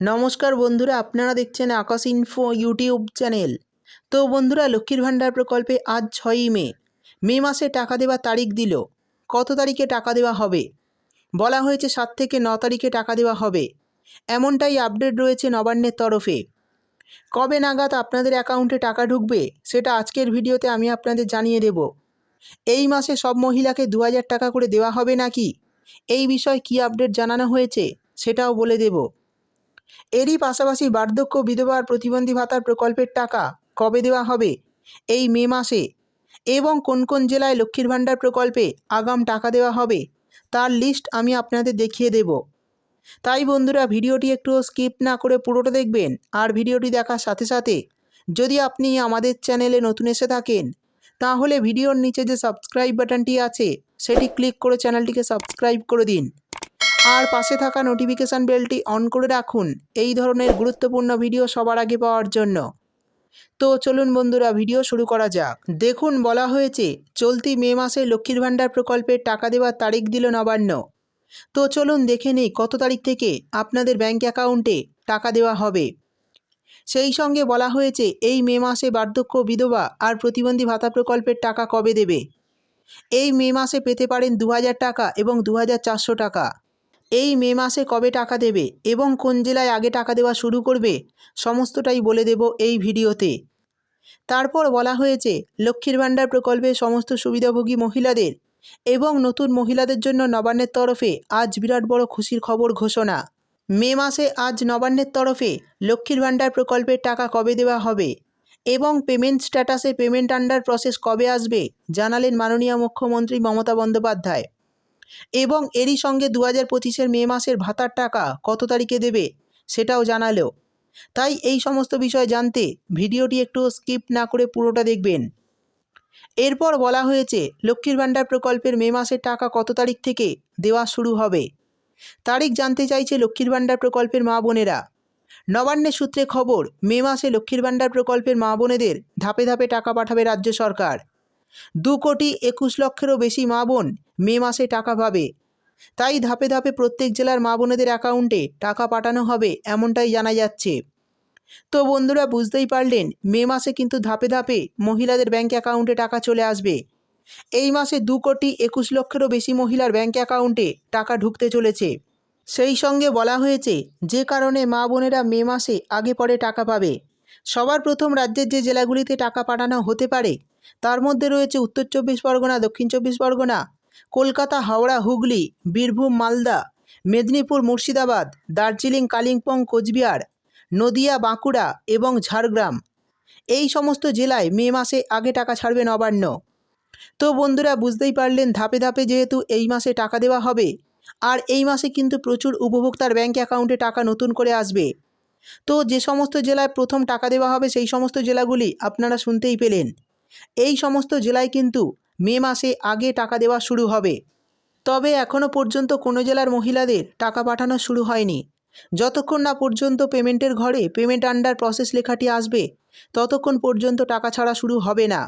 নমস্কার বন্ধুরা, আপনারা দেখছেন আকাশ ইনফো ইউটিউব চ্যানেল তো বন্ধুরা, লক্ষ্মীর ভাণ্ডার প্রকল্পে আজ ছয়ই মে মে মাসে টাকা দেওয়ার তারিখ দিল। কত তারিখে টাকা দেওয়া হবে? বলা হয়েছে সাত থেকে ন তারিখে টাকা দেওয়া হবে। এমনটাই আপডেট রয়েছে নবান্নের তরফে। কবে নাগাদ আপনাদের অ্যাকাউন্টে টাকা ঢুকবে, সেটা আজকের ভিডিওতে আমি আপনাদের জানিয়ে দেব। এই মাসে সব মহিলাকে দু হাজার টাকা করে দেওয়া হবে নাকি? এই বিষয়ে কী আপডেট জানানো হয়েছে, সেটাও বলে দেবো। এরই পাশাপাশি বার্ধক্য বিধবা আর প্রতিবন্ধী ভাতার প্রকল্পের টাকা কবে দেওয়া হবে? এই মে মাসে। এবং কোন কোন জেলায় লক্ষ্মীর ভাণ্ডার প্রকল্পে আগাম টাকা দেওয়া হবে, তার লিস্ট আমি আপনাদের দেখিয়ে দেব। তাই বন্ধুরা, ভিডিওটি একটু স্কিপ না করে পুরোটা দেখবেন আর ভিডিওটি দেখার সাথে সাথে যদি আপনি আমাদের চ্যানেলে নতুন এসে থাকেন, তাহলে ভিডিওর নিচে যে সাবস্ক্রাইব বাটনটি আছে, সেটি ক্লিক করে চ্যানেলটিকে সাবস্ক্রাইব করে দিন। আর পাশে থাকা নোটিফিকেশান বেলটি অন করে রাখুন। এই ধরনের গুরুত্বপূর্ণ ভিডিও সবার আগে পাওয়ার জন্য। তো চলুন বন্ধুরা ভিডিও শুরু করা যাক। দেখুন, বলা হয়েছে, চলতি মে মাসে লক্ষ্মীর ভাণ্ডার প্রকল্পের টাকা দেওয়ার তারিখ দিল নবান্ন। তো চলুন দেখে নিই, কত তারিখ থেকে আপনাদের ব্যাঙ্ক অ্যাকাউন্টে টাকা দেওয়া হবে। সেই সঙ্গে বলা হয়েছে, এই মে মাসে বার্ধক্য বিধবা আর প্রতিবন্ধী ভাতা প্রকল্পের টাকা কবে দেবে? এই মে মাসে পেতে পারেন দু হাজার টাকা এবং দু হাজার চারশো টাকা। এই মে মাসে কবে টাকা দেবে এবং কোন জেলায় আগে টাকা দেওয়া শুরু করবে, সমস্তটাই বলে দেব এই ভিডিওতে। তারপর বলা হয়েছে, লক্ষ্মীর ভাণ্ডার প্রকল্পে সমস্ত সুবিধাভোগী মহিলাদের এবং নতুন মহিলাদের জন্য নবান্নের তরফে আজ বিরাট বড় খুশির খবর ঘোষণা। মে মাসে আজ নবান্নের তরফে লক্ষ্মীর ভাণ্ডার প্রকল্পের টাকা কবে দেওয়া হবে এবং পেমেন্ট স্ট্যাটাসে পেমেন্ট আন্ডার প্রসেস কবে আসবে জানালেন মাননীয় মুখ্যমন্ত্রী মমতা বন্দ্যোপাধ্যায়। এবং এরই সঙ্গে দু হাজার পঁচিশের মে মাসের ভাতার টাকা কত তারিখে দেবে সেটাও জানালো। তাই এই সমস্ত বিষয় জানতে ভিডিওটি একটু স্কিপ না করে পুরোটা দেখবেন। এরপর বলা হয়েছে, লক্ষ্মীর ভাণ্ডার প্রকল্পের মে মাসের টাকা কত তারিখ থেকে দেওয়া শুরু হবে। তারিখ জানতে চাইছে লক্ষ্মীর ভাণ্ডার প্রকল্পের মা বোনেরা। নবান্নের সূত্রে খবর, মে মাসে লক্ষ্মীর ভাণ্ডার প্রকল্পের মা বোনেদের ধাপে ধাপে টাকা পাঠাবে রাজ্য সরকার। দু কোটি একুশ লক্ষেরও বেশি মা বোন মে মাসে টাকা পাবে। তাই ধাপে ধাপে প্রত্যেক জেলার মা বোনেদের অ্যাকাউন্টে টাকা পাঠানো হবে এমনটাই জানা যাচ্ছে। তো বন্ধুরা, বুঝতেই পারলেন, মে মাসে কিন্তু ধাপে ধাপে মহিলাদের ব্যাঙ্ক অ্যাকাউন্টে টাকা চলে আসবে। এই মাসে দু কোটি একুশ লক্ষেরও বেশি মহিলার ব্যাঙ্ক অ্যাকাউন্টে টাকা ঢুকতে চলেছে। সেই সঙ্গে বলা হয়েছে, যে কারণে মা বোনেরা মে মাসে আগে পরে টাকা পাবে। সবার প্রথম রাজ্যের যে জেলাগুলিতে টাকা পাঠানো হতে পারে তার মধ্যে রয়েছে উত্তর চব্বিশ পরগনা, দক্ষিণ চব্বিশ পরগনা, কলকাতা, হাওড়া, হুগলি, বীরভূম, মালদা, মেদিনীপুর, মুর্শিদাবাদ, দার্জিলিং, কালিম্পং, কোচবিহার, নদিয়া, বাঁকুড়া এবং ঝাড়গ্রাম। এই সমস্ত জেলায় মে মাসে আগে টাকা ছাড়বে নবান্ন। তো বন্ধুরা, বুঝতেই পারলেন ধাপে ধাপে যেহেতু এই মাসে টাকা দেওয়া হবে, আর এই মাসে কিন্তু প্রচুর উপভোক্তার ব্যাঙ্ক অ্যাকাউন্টে টাকা নতুন করে আসবে। তো যে সমস্ত জেলায় প্রথম টাকা দেওয়া হবে, সেই সমস্ত জেলাগুলি আপনারা শুনতেই পেলেন। এই সমস্ত জেলায় কিন্তু মে মাসে আগে টাকা দেওয়া শুরু হবে। তবে এখনও পর্যন্ত কোনো জেলার মহিলাদের টাকা পাঠানো শুরু হয়নি। যতক্ষণ না পর্যন্ত পেমেন্টের ঘরে পেমেন্ট আন্ডার প্রসেস লেখাটি আসবে, ততক্ষণ পর্যন্ত টাকা ছাড়া শুরু হবে না।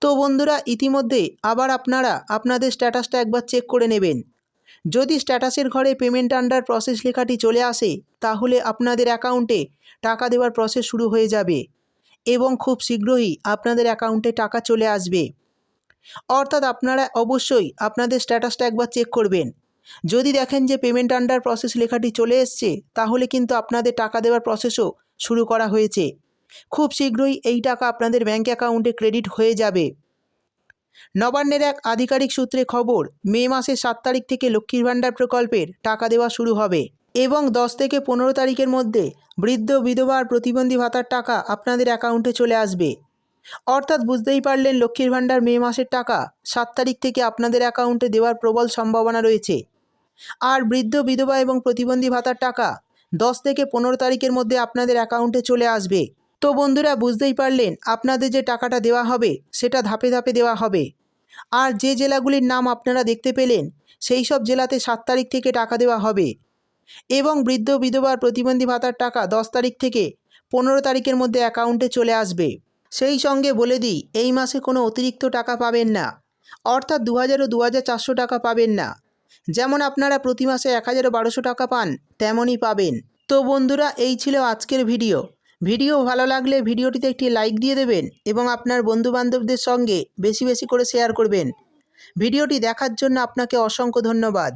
তো বন্ধুরা, ইতিমধ্যে আবার আপনারা আপনাদের স্ট্যাটাসটা একবার চেক করে নেবেন। যদি স্ট্যাটাসের ঘরে পেমেন্ট আন্ডার প্রসেস লেখাটি চলে আসে, তাহলে আপনাদের অ্যাকাউন্টে টাকা দেওয়ার প্রসেস শুরু হয়ে যাবে। এবং খুব শীঘ্রই আপনাদের অ্যাকাউন্টে টাকা চলে আসবে। অর্থাৎ আপনারা অবশ্যই আপনাদের স্ট্যাটাসটা একবার চেক করবেন। যদি দেখেন যে পেমেন্ট আন্ডার প্রসেস লেখাটি চলে এসছে, তাহলে কিন্তু আপনাদের টাকা দেওয়ার প্রসেসও শুরু করা হয়েছে। খুব শীঘ্রই এই টাকা আপনাদের ব্যাঙ্ক অ্যাকাউন্টে ক্রেডিট হয়ে যাবে। নবান্নের এক আধিকারিক সূত্রে খবর, মে মাসের সাত তারিখ থেকে লক্ষ্মীর ভাণ্ডার প্রকল্পের টাকা দেওয়া শুরু হবে। এবং দশ থেকে পনেরো তারিখের মধ্যে বৃদ্ধ বিধবার প্রতিবন্ধী ভাতার টাকা আপনাদের অ্যাকাউন্টে চলে আসবে। অর্থাৎ বুঝতেই পারলেন লক্ষ্মীর ভাণ্ডার মে মাসের টাকা সাত তারিখ থেকে আপনাদের অ্যাকাউন্টে দেওয়ার প্রবল সম্ভাবনা রয়েছে। আর বৃদ্ধ বিধবা এবং প্রতিবন্ধী ভাতার টাকা দশ থেকে পনেরো তারিখের মধ্যে আপনাদের অ্যাকাউন্টে চলে আসবে। তো বন্ধুরা, বুঝতেই পারলেন আপনাদের যে টাকাটা দেওয়া হবে সেটা ধাপে ধাপে দেওয়া হবে। আর যে জেলাগুলির নাম আপনারা দেখতে পেলেন, সেই সব জেলাতে সাত তারিখ থেকে টাকা দেওয়া হবে। এবং বৃদ্ধ বিধবার প্রতিবন্ধী ভাতার টাকা দশ তারিখ থেকে পনেরো তারিখের মধ্যে অ্যাকাউন্টে চলে আসবে। সেই সঙ্গে বলে দিই, এই মাসে কোনো অতিরিক্ত টাকা পাবেন না। অর্থাৎ দু হাজার ও দু হাজার চারশো টাকা পাবেন না। যেমন আপনারা প্রতি মাসে এক হাজার বারোশো টাকা পান, তেমনই পাবেন। তো বন্ধুরা, এই ছিল আজকের ভিডিও। ভিডিও ভালো লাগলে ভিডিওটিতে একটি লাইক দিয়ে দেবেন এবং আপনার বন্ধুবান্ধবদের সঙ্গে বেশি বেশি করে শেয়ার করবেন। ভিডিওটি দেখার জন্য আপনাকে অসংখ্য ধন্যবাদ।